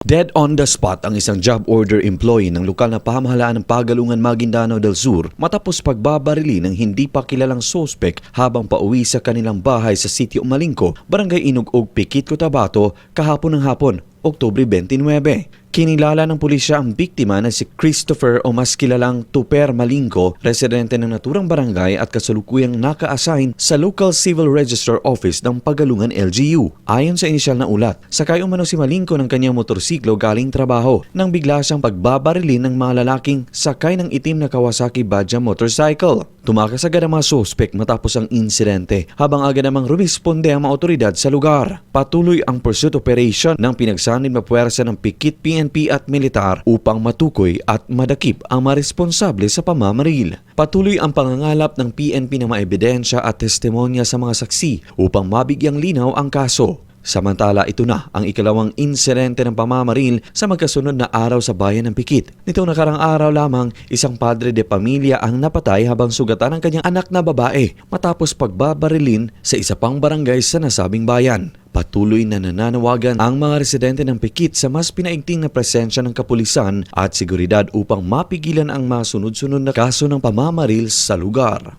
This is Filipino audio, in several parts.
Dead on the spot ang isang job order employee ng lokal na pamahalaan ng Pagalungan Maguindanao del Sur matapos pagbabarili ng hindi pa kilalang sospek habang pauwi sa kanilang bahay sa sitio Malingko, Barangay Inugog, Pikit, Cotabato kahapon ng hapon, Oktubre 29. Kinilala ng pulisya ang biktima na si Christopher o mas kilalang Tuper Malingko, residente ng naturang barangay at kasalukuyang naka-assign sa Local Civil Register Office ng Pagalungan LGU. Ayon sa inisyal na ulat, sakay umano si Malingko ng kanyang motorsiklo galing trabaho nang bigla siyang pagbabarilin ng mga lalaking sakay ng itim na Kawasaki Badja motorcycle. Tumakas agad ang mga sospek matapos ang insidente habang agad namang rumisponde ang mga otoridad sa lugar. Patuloy ang pursuit operation ng pinagsanib na puwersa ng Pikit PNP at militar upang matukoy at madakip ang mga responsable sa pamamaril. Patuloy ang pangangalap ng PNP ng mga ebidensya at testimonya sa mga saksi upang mabigyang linaw ang kaso. Samantala ito na ang ikalawang insidente ng pamamaril sa magkasunod na araw sa bayan ng Pikit. Nitong nakarang araw lamang, isang padre de pamilya ang napatay habang sugatan ang kanyang anak na babae matapos pagbabarilin sa isa pang barangay sa nasabing bayan. Patuloy na nananawagan ang mga residente ng Pikit sa mas pinaigting na presensya ng kapulisan at seguridad upang mapigilan ang mga sunod-sunod na kaso ng pamamaril sa lugar.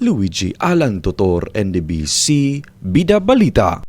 Luigi Alan Totor, NDBC, Bida Balita.